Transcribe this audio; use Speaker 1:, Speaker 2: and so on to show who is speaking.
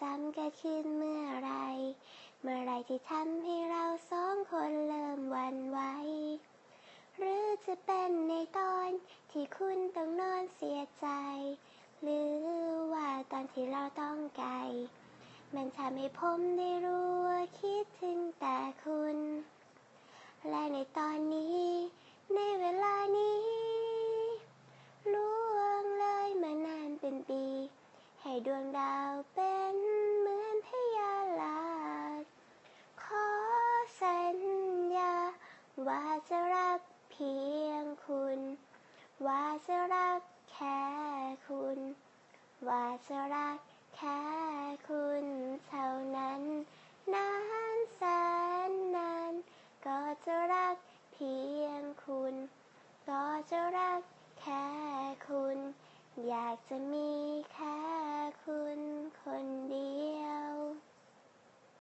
Speaker 1: จำก็ขึ้นเมื่อไร เมื่อไรที่ทำให้เราสองคนเริ่มวันไหว หรือจะเป็นในตอนที่คุณต้องนอนเสียใจ หรือว่าตอนที่เราต้องไกล มันทำให้ผมได้รู้ว่าคิดถึงแต่คุณ และในตอนนี้ ในเวลานี้ล่วงเลยมานานเป็นปี ให้ดวงดาวเป็นเหมือนพยาลาดขอสัญญา ว่าจะรักเพียงคุณ ว่าจะรักแค่คุณ ว่าจะรักแค่คุณเท่านั้นนานแสนนานก็จะรักเพียงคุณ ก็จะรักแค่คุณ อยากจะมีแค่